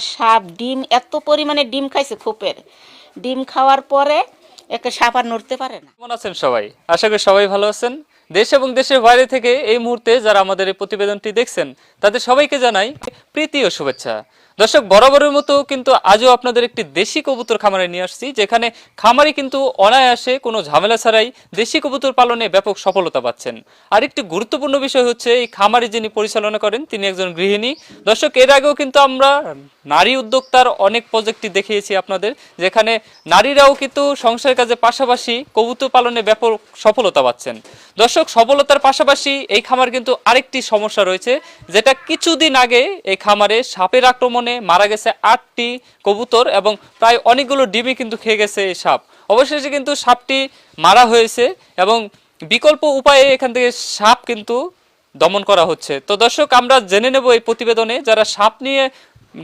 সাপ, ডিম, এত পরিমাণে ডিম খাইছে খোপের। ডিম খাওয়ার পরে একটা সাপ আর নড়তে পারে না। কেমন আছেন সবাই? আশা করি সবাই ভালো আছেন। দেশ এবং দেশের বাইরে থেকে এই মুহূর্তে যারা আমাদের এই প্রতিবেদনটি দেখছেন, তাদের সবাইকে জানাই প্রীতি ও শুভেচ্ছা। দর্শক, বরাবরের মতো কিন্তু আজও আপনাদের একটি দেশি কবুতর খামারে নিয়ে আসছি, যেখানে খামারি কিন্তু অনায়াসে কোনো ঝামেলা ছাড়াই দেশি কবুতর পালনে ব্যাপক সফলতা পাচ্ছেন। আর একটি গুরুত্বপূর্ণ বিষয় হচ্ছে, এই খামারি যিনি পরিচালনা করেন, তিনি একজন গৃহিণী। দর্শক, এর আগেও কিন্তু আমরা নারী উদ্যোক্তার অনেক প্রজেক্টই দেখিয়েছি আপনাদের, যেখানে নারীরাও কিন্তু সংসারের কাজে পাশাপাশি কবুতর পালনে ব্যাপক সফলতা পাচ্ছেন। দর্শক, সফলতার পাশাপাশি এই খামার কিন্তু আরেকটি সমস্যা রয়েছে, যেটা কিছুদিন আগে এই খামারে সাপের আক্রমণে মারা গেছে আটটি কবুতর এবং প্রায় অনেকগুলো ডিমই কিন্তু খেয়ে গেছে এই সাপ। অবশেষে কিন্তু সাপটি মারা হয়েছে এবং বিকল্প উপায়ে এখান থেকে সাপ কিন্তু দমন করা হচ্ছে। তো দর্শক আমরা জেনে নেব এই প্রতিবেদনে যারা সাপ নিয়ে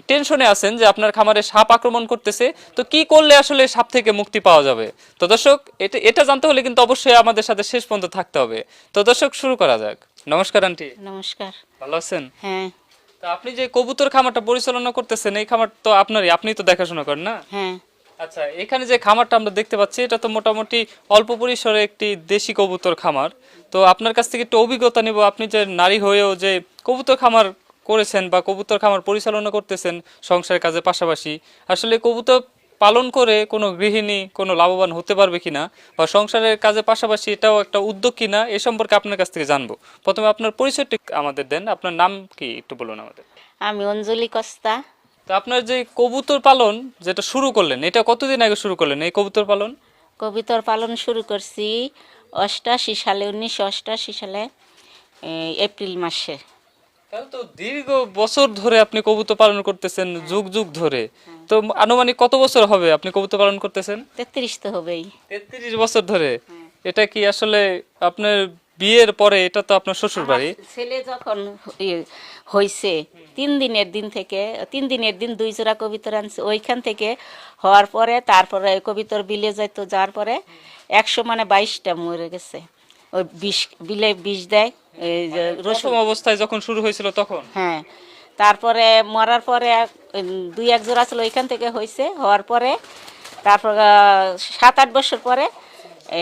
টেনশনে আছেন যে আপনার খামারে সাপ আক্রমণ করতেছে তো কি করলে আসলে সাপ থেকে মুক্তি পাওয়া যাবে? তো দর্শক এটা এটা জানতে হলে কিন্তু অবশ্যই আমাদের সাথে শেষ পর্যন্ত থাকতে হবে। তো দর্শক শুরু করা যাক। নমস্কার আন্টি। নমস্কার। ভালো আছেন? হ্যাঁ। তো আপনি যে কবুতর খামারটা পরিচালনা করতেছেন এই খামার তো আপনারই আপনি তো দেখাশোনা করেন না? হ্যাঁ। আচ্ছা এখানে যে খামারটা আমরা দেখতে পাচ্ছি এটা তো মোটামুটি অল্প পরিসরে একটি দেশি কবুতর খামার। তো আপনার কাছ থেকে একটু অভিজ্ঞতা নিব আপনি যে নারী হয়েও যে কবুতর খামার করেছেন বা কবুতর খামার পরিচালনা করতেছেন সংসারের কাজে পাশাপাশি আসলে কবুতর পালন করে কোনো গৃহিণী কোনো লাভবান হতে পারবে কিনা বা সংসারের কাজে পাশাপাশি এটাও একটা উদ্যোগ কিনা এ সম্পর্কে আপনার কাছ থেকে জানব। প্রথমে আপনার পরিচয়টি আমাদের দেন আপনার নাম কি একটু বলুন আমাদের। আমি অঞ্জলি কস্তা। তো আপনার যে কবুতর পালন যেটা শুরু করলেন এটা কতদিন আগে শুরু করলেন এই কবুতর পালন? কবিতর পালন শুরু করছি অষ্টাশি সালে উনিশশো অষ্টাশি সালে এপ্রিল মাসে। তাহলে তো দীর্ঘ বছর ধরে আপনি কবুতর পালন করতেছেন যুগ যুগ ধরে। তো আনুমানিক কত বছর হবে আপনি কবুতর পালন করতেছেন? তেত্রিশ তো হবেই। তেত্রিশ বছর ধরে। এটা কি আসলে আপনার বিয়ের পরে এটা তো আপনার শ্বশুর বাড়ি ছেলে যখন হয়েছে তিন দিনের দিন থেকে তিন দিনের দিন দুই জোড়া কবিতর আনছে। ওইখান থেকে হওয়ার পরে তারপরে কবিতর বিলে যাইতো যাওয়ার পরে একশো মানে বাইশটা মরে গেছে। বিষ বিলে বিষ দেয় এই রসুন। অবস্থায় যখন শুরু হয়েছিল তখন? হ্যাঁ তারপরে মরার পরে দুই এক জোড়া ছিল ওইখান থেকে হয়েছে হওয়ার পরে তারপর সাত আট বছর পরে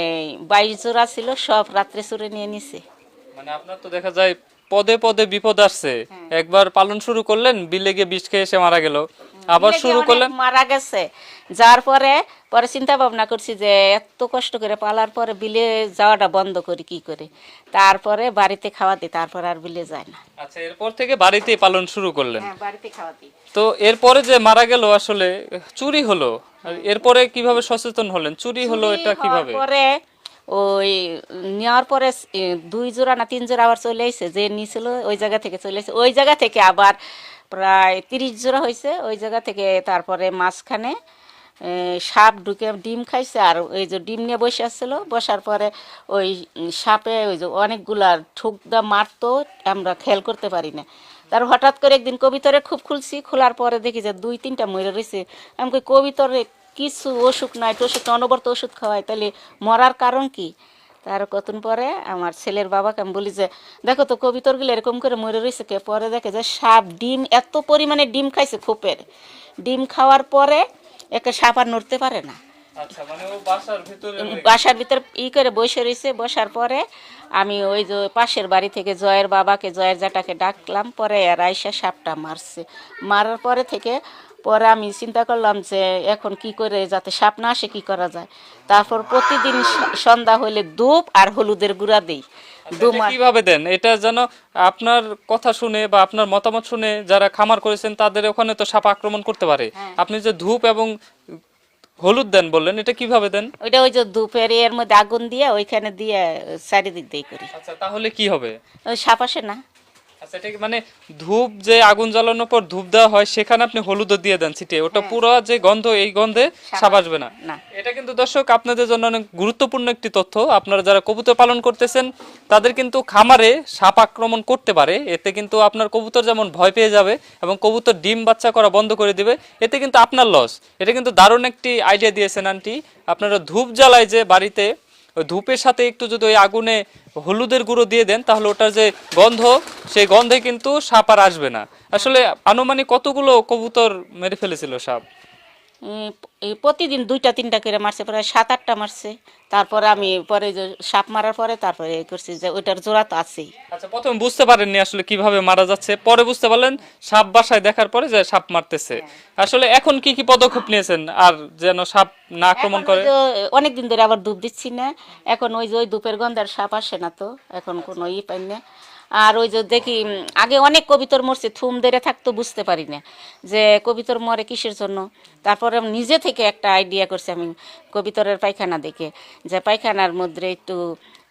এই বাইশ জোড়া ছিল সব রাত্রে চুরে নিয়ে নিছে। মানে আপনার তো দেখা যায় পদে পদে বিপদ আসছে। হ্যাঁ। একবার পালন শুরু করলেন বিলে গিয়ে বিষ খেয়ে এসে মারা গেল। আবার শুরু গিয়ে করলেন? মারা গেছে। যার পরে পরে চিন্তা ভাবনা করছি যে এত কষ্ট করে পালার পরে বিলে যাওয়াটা বন্ধ করি কি করে? তারপরে বাড়িতে খাওয়া দিই তারপরে আর বিলে যায় না। আচ্ছা এরপর থেকে বাড়িতেই পালন শুরু করলেন? হ্যাঁ বাড়িতে খাওয়া দিই। তো এরপরে যে মারা গেল আসলে চুরি হলো? আর এরপরে কীভাবে সচেতন হলেন? চুরি হলো এটা কীভাবে? পরে ওই নেওয়ার পরে দুই জোড়া না তিন জোড়া আবার চলে আসছে যে নিয়েছিল ওই জায়গা থেকে চলে আসছে ওই জায়গা থেকে আবার প্রায় তিরিশ জোড়া হয়েছে ওই জায়গা থেকে তারপরে মাঝখানে সাপ ঢুকে ডিম খাইছে আর ওই যে ডিম নিয়ে বসে আসছিল। বসার পরে ওই সাপে ওই যে অনেকগুলা ঠুক দা মারতো আমরা খেয়াল করতে পারি না। তার হঠাৎ করে একদিন কবিতরে খুব খুলছি খোলার পরে দেখি যে দুই তিনটা মরে রয়েছে আমি কই কবিতরে কিছু অসুখ নাই নাই, অনবরত ওষুধ খাওয়াই তাহলে মরার কারণ কি? তার কতদিন পরে আমার ছেলের বাবাকে আমি বলি যে দেখো তো কবিতরগুলো এরকম করে মরে রয়েছে কে পরে দেখে যে সাপ ডিম এত পরিমাণে ডিম খাইছে খোপের। ডিম খাওয়ার পরে একটা সাপ আর নড়তে পারে না। আচ্ছা মানে বাসার ভিতরে ই করে বসে রয়েছে বসার পরে আমি ওই যে পাশের বাড়ি থেকে জয়ের বাবাকে জয়ের জাটাকে ডাকলাম পরে এর আইসা সাপটা মারছে। মারার পরে থেকে পরে আমি চিন্তা করলাম যে এখন কি করে যাতে সাপ না আসে কি করা যায়? তারপর প্রতিদিন সন্ধ্যা হলে ধূপ আর হলুদের গুঁড়া দিই। মাস কীভাবে দেন? এটা যেন আপনার কথা শুনে বা আপনার মতামত শুনে যারা খামার করেছেন তাদের ওখানে তো সাপ আক্রমণ করতে পারে। হ্যাঁ। আপনি যে ধূপ এবং হলুদ দেন বললেন এটা কীভাবে দেন? ওইটা ওই যে ধূপের এর মধ্যে আগুন দিয়ে ওইখানে দিয়ে চারিদিক দিয়ে করি। আচ্ছা তাহলে কি হবে? সাপ আসে না। আচ্ছা এটা মানে ধূপ যে আগুন জ্বালানোর পর ধূপ দেওয়া হয় সেখানে আপনি হলুদও দিয়ে দেন ছিটিয়ে ওটা পুরো যে গন্ধ এই গন্ধে সাপ আসবে না। এটা কিন্তু দর্শক আপনাদের জন্য অনেক গুরুত্বপূর্ণ একটি তথ্য। আপনারা যারা কবুতর পালন করতেছেন তাদের কিন্তু খামারে সাপ আক্রমণ করতে পারে। এতে কিন্তু আপনার কবুতর যেমন ভয় পেয়ে যাবে এবং কবুতর ডিম বাচ্চা করা বন্ধ করে দিবে এতে কিন্তু আপনার লস এটা কিন্তু দারুণ একটি আইডিয়া দিয়েছেন আন্টি আপনারা ধূপ জ্বালায় যে বাড়িতে ধূপের সাথে একটু যদি ওই আগুনে হলুদের গুঁড়ো দিয়ে দেন, তাহলে ওটার যে গন্ধ, সেই গন্ধে কিন্তু সাপ আর আসবে না। আসলে আনুমানিক কতগুলো কবুতর মেরে ফেলেছিল সাপ? প্রতিদিন দুইটা তিনটা করে মারছে প্রায় সাত আটটা মারছে। তারপরে আমি পরে সাপ মারার পরে তারপরে করছি যে ওইটার জোড়া তো আছেই। আচ্ছা প্রথমে বুঝতে পারেননি আসলে কীভাবে মারা যাচ্ছে। পরে বুঝতে পারলেন সাপ বাসায় দেখার পরে যে সাপ মারতেছে। আসলে এখন কি কি পদক্ষেপ নিয়েছেন? আর যেন সাপ না আক্রমণ করে? অনেক দিন ধরে আবার ধূপ দিচ্ছি না। এখন ওই যে ওই ধূপের গন্ধের সাপ আসে না তো। এখন কোনো ই পাই না। আর ওই যে দেখি আগে অনেক কবিতর মরছে, থুম ধরে থাকতো, বুঝতে পারি না। যে কবিতর মরে কিসের জন্য? তারপরে নিজে থেকে একটা আইডিয়া করছি আমি, কবিতরের পায়খানা দেখে। যে পায়খানার মধ্যে একটু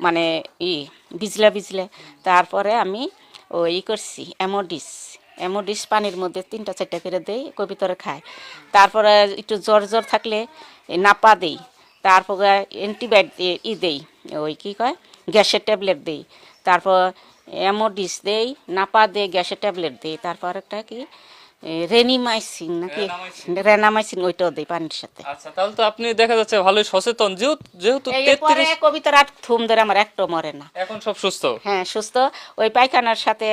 মানে ই বিজলা বিজলে তারপরে আমি ওই করছি অ্যামোডিস অ্যামোডিস পানির মধ্যে তিনটা, চারটা করে দেই, কবিতরে খায়। তারপরে একটু জ্বর জ্বর থাকলে নাপা দেই। তারপরে অ্যান্টিবায়োটিক ই দেই। ওই কি কয়? গ্যাসের ট্যাবলেট দেই। তারপর অ্যামোডিস দেই নাপা দেই গ্যাসের ট্যাবলেট দেই তারপর একটা কি রেনিমাইসিন নাকি? রেনামাইসিন ওইটাও দেই পানির সাথে। আচ্ছা তাহলে তো আপনি দেখা যাচ্ছে ভালোই সচেতন। যেহেতু এরপরে কবিতার আর থুম ধরে আমার একটাও মরে না। এখন সব সুস্থ? হ্যাঁ সুস্থ। ওই পায়খানার সাথে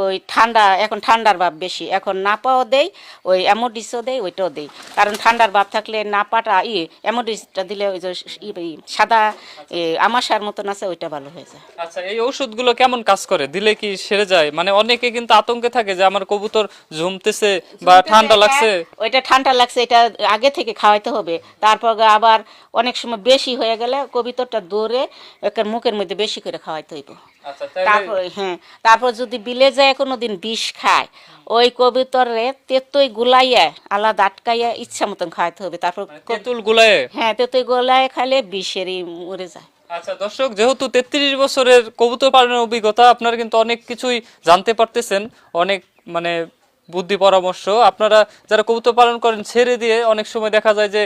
ওই ঠান্ডা এখন ঠান্ডার ভাব বেশি। এখন নাপাও দেই ওই অ্যামোডিসও দেই ওইটাও দেই। কারণ ঠান্ডার ভাব থাকলে নাপাটা ই অ্যামোডিসটা দিলে ওই যে সাদা আমাশার মতন আছে ওইটা ভালো হয়ে যায়। আচ্ছা এই ওষুধগুলো কেমন কাজ করে? দিলে কি সেরে যায়? মানে অনেকে কিন্তু আতঙ্কে থাকে যে আমার কবুতর ঝুমতেছে বা ঠান্ডা লাগছে? ওইটা ঠান্ডা লাগছে এটা আগে থেকে খাওয়াইতে হবে। তারপর আবার অনেক সময় বেশি হয়ে গেলে কবিতরটা দৌড়ে একটা মুখের মধ্যে বেশি করে খাওয়াইতে হইব। আচ্ছা তারপর হ্যাঁ তারপর যদি বিলে যায় কোনো দিন বিষ খায় ওই কবিতরে তেতই গুলাইয়া আলাদা আটকাইয়া ইচ্ছা মতন খাওয়াইতে হবে। তারপর তেঁতুল গুলায় হ্যাঁ তেতই গোলায় খাইলে বিষেরই মরে যায়। আচ্ছা দর্শক যেহেতু তেত্রিশ বছরের কবুতর পালনের অভিজ্ঞতা আপনারা কিন্তু অনেক কিছুই জানতে পারতেছেন। অনেক মানে বুদ্ধি পরামর্শ। আপনারা যারা কবুতর পালন করেন, ছেড়ে দিয়ে অনেক সময় দেখা যায় যে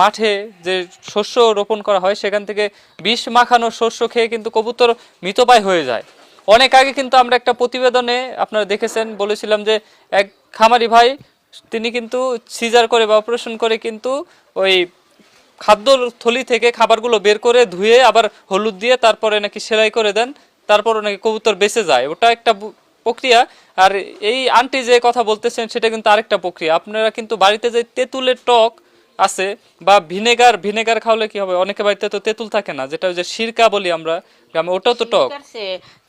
মাঠে যে শস্য রোপণ করা হয়, সেখান থেকে বিষ মাখানো শস্য খেয়ে কিন্তু কবুতর মৃতপায় হয়ে যায়। অনেক আগে কিন্তু আমরা একটা প্রতিবেদনে আপনারা দেখেছেন, বলেছিলাম যে, এক খামারি ভাই, তিনি কিন্তু সিজার করে বা অপারেশন করে কিন্তু ওই খাদ্য থলি থেকে খাবারগুলো বের করে ধুয়ে আবার হলুদ দিয়ে তারপরে নাকি সেলাই করে দেন, তারপরে নাকি কবুতর বেঁচে যায়। ওটা একটা প্রক্রিয়া, আর এই আন্টি যে কথা বলতেছেন, সেটা কিন্তু আরেকটা প্রক্রিয়া। আপনারা কিন্তু বাড়িতে যে তেঁতুলের টক আছে, বা ভিনেগার ভিনেগার খাওয়ালে কি হবে? অনেকে বাড়িতে তো তেঁতুল থাকে না, যেটা ওই যে সিরকা বলি আমরা ওটাও তো টক।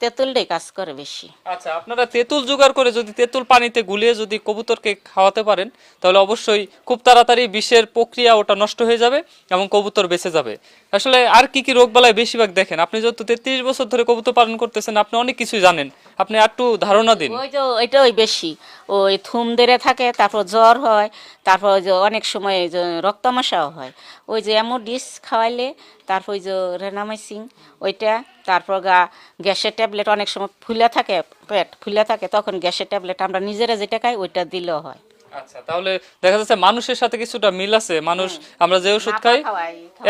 তেঁতুলটাই কাজ করে বেশি। আচ্ছা আপনারা তেঁতুল জোগাড় করে যদি তেঁতুল পানিতে গুলিয়ে যদি কবুতরকে খাওয়াতে পারেন তাহলে অবশ্যই খুব তাড়াতাড়ি বিষের প্রক্রিয়া ওটা নষ্ট হয়ে যাবে এবং কবুতর বেঁচে যাবে। আসলে আর কি কি রোগবালাই বেশিরভাগ দেখেন? আপনি যেহেতু তেত্রিশ বছর ধরে কবুতর পালন করতেছেন আপনি অনেক কিছুই জানেন। আপনি একটু ধারণা দিন। ওই যে এটা ওই বেশি। ওই থুম দেরে থাকে তারপর জ্বর হয় তারপর অনেক সময় রক্তামাশাও হয়। ওই যে অ্যামোডিস খাওয়াইলে তারপর ওই যে রেনামাইসিং ওইটা তারপর গা গ্যাসের ট্যাবলেট অনেক সময় ফুলে থাকে পেট ফুলে থাকে তখন গ্যাসের ট্যাবলেট আমরা নিজেরা যেটা খাই ওইটা দিলেও হয়। আচ্ছা তাহলে দেখা যাচ্ছে মানুষের সাথে কিছুটা মিল আছে। মানুষ আমরা যে ওষুধ খাই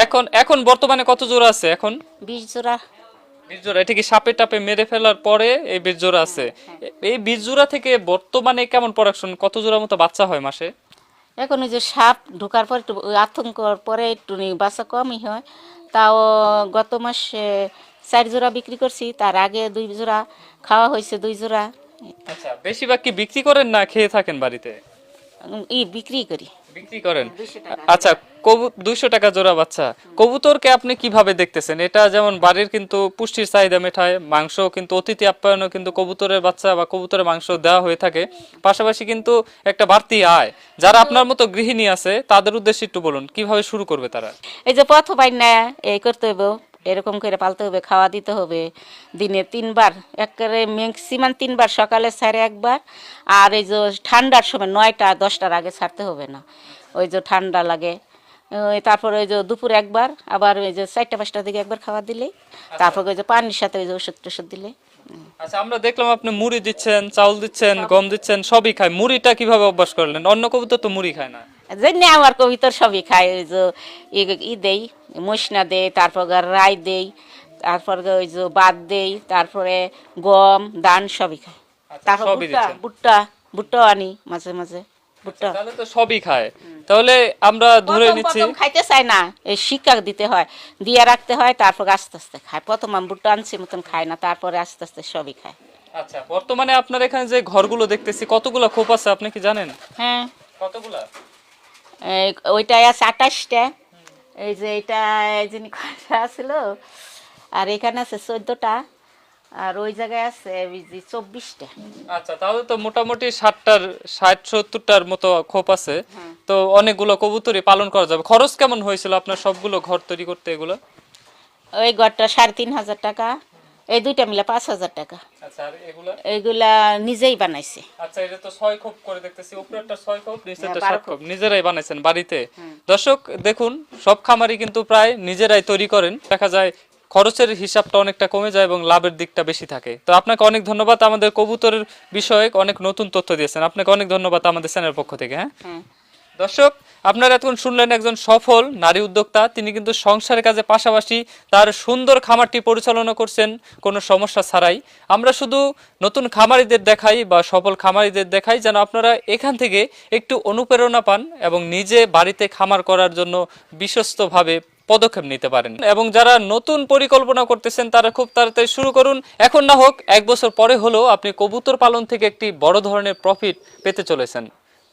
এখন এখন বর্তমানে কত জোড়া আছে এখন? বিষ জোড়া। এটা কি সাপে টাপে মেরে ফেলার পরে এই বীরজোড়া আছে? এই বীরজোড়া থেকে বর্তমানে কেমন প্রোডাকশন কত জোড়া মতো বাচ্চা হয় মাসে? এখন ওই যে সাপ ঢোকার পর একটু আতঙ্কর পরে একটু বাচ্চা কমই হয়। তাও গত মাসে চার জোড়া বিক্রি করছি তার আগে দুই জোড়া খাওয়া হয়েছে দুই জোড়া। আচ্ছা বেশিরভাগ কি বিক্রি করেন না খেয়ে থাকেন বাড়িতে? ই বিক্রি করি। বিক্রি করেন? আচ্ছা কবু দুইশো টাকা জোড়া বাচ্চা। কবুতরকে আপনি কীভাবে দেখতেছেন? এটা যেমন বাড়ির কিন্তু পুষ্টির চাহিদা মেটায় মাংস কিন্তু অতিথি আপ্যায়নও কিন্তু কবুতরের বাচ্চা বা কবুতরের মাংস দেওয়া হয়ে থাকে। পাশাপাশি কিন্তু একটা বাড়তি আয়। যারা আপনার মতো গৃহিণী আছে তাদের উদ্দেশ্যে একটু বলুন কীভাবে শুরু করবে তারা? এই যে পথ পাই না এই করতে হবে এরকম করে পালতে হবে খাওয়া দিতে হবে। দিনে তিনবার একেবারে ম্যাক্সিমাম তিনবার সকালে ছাড়ে একবার আর এই যে ঠান্ডার সময় নয়টা দশটার আগে ছাড়তে হবে না। ওই যে ঠান্ডা লাগে। তারপর ওই যে দুপুর একবার আবার ওই যে চারটা পাঁচটার দিকে একবার খাওয়া দিলে। তারপর ওই যে পানির সাথে ওই যে ওষুধ টষুধ দিলে। আচ্ছা আমরা দেখলাম আপনি মুড়ি দিচ্ছেন চাউল দিচ্ছেন গম দিচ্ছেন সবই খায়। মুড়িটা কীভাবে অভ্যাস করলেন? অন্য কবুতর তো মুড়ি খায় না। যেমনি আমার কবিতর সবই খায় ওই যে ই- দেই মশনা দেই তারপর রাই দেই তারপর ওই যে বাদ দেই তারপরে গম ধান সবই খায় আচ্ছা, তারপর ভুট্টা ভুট্টা ভুট্টাও আনি মাঝে মাঝে ভুট্টা। তাহলে তো সবই খায়। তাহলে আমরা ধরে নিচ্ছি খাইতে চায় না এই শিক্ষা দিতে হয় দিয়ে রাখতে হয় তারপর আস্তে আস্তে খায়। প্রথম আমি ভুট্টা আনছি মতন খায় না তারপরে আস্তে আস্তে সবই খায়। আচ্ছা বর্তমানে আপনার এখানে যে ঘরগুলো দেখতেছি কতগুলো খোপ আছে আপনি কি জানেন? হ্যাঁ। কতগুলা? ওইটাই আছে আঠাশটা। এই যে এটা এই যে কয়টা ছিল আর এখানে আছে চোদ্দটা। আর ওই জায়গায় আছে চব্বিশটা। আচ্ছা তাহলে তো মোটামুটি ষাটটার ষাট সত্তরটার মতো খোপ আছে। তো অনেকগুলো কবুতরই পালন করা যাবে। খরচ কেমন হয়েছিল আপনার সবগুলো ঘর তৈরি করতে এগুলো? ওই ঘরটা সাড়ে তিন হাজার টাকা। এই দুইটা মিলে পাঁচ হাজার টাকা। আচ্ছা আর এগুলো? নিজেই বানাইছে। আচ্ছা এটা তো ছয় খোপ করে দেখতেছি উপরেরটা ছয় খোপ নিচেরটা হ্যাঁ, সাত খোপ। নিজেরাই বানাইছেন বাড়িতে? দর্শক দেখুন সব খামারই কিন্তু প্রায় নিজেরাই তৈরি করেন। দেখা যায় খরচের হিসাবটা অনেকটা কমে যায় এবং লাভের দিকটা বেশি থাকে। তো আপনাকে অনেক ধন্যবাদ আমাদের কবুতরের বিষয়ে অনেক নতুন তথ্য দিয়েছেন। আপনাকে অনেক ধন্যবাদ আমাদের চ্যানেলের পক্ষ থেকে হ্যাঁ? হ্যাঁ দর্শক আপনারা এতক্ষণ শুনলেন একজন সফল নারী উদ্যোক্তা। তিনি কিন্তু সংসারের কাজে পাশাপাশি তার সুন্দর খামারটি পরিচালনা করছেন, কোনো সমস্যা ছাড়াই। আমরা শুধু নতুন খামারিদের দেখাই বা সফল খামারিদের দেখাই যেন আপনারা এখান থেকে একটু অনুপ্রেরণা পান এবং নিজে বাড়িতে খামার করার জন্য বিশ্বস্তভাবে পদক্ষেপ নিতে পারেন। এবং যারা নতুন পরিকল্পনা করতেছেন, তারা খুব তাড়াতাড়ি শুরু করুন। এখন না হোক, এক বছর পরে হলেও আপনি কবুতর পালন থেকে একটি বড় ধরনের প্রফিট পেতে চলেছেন।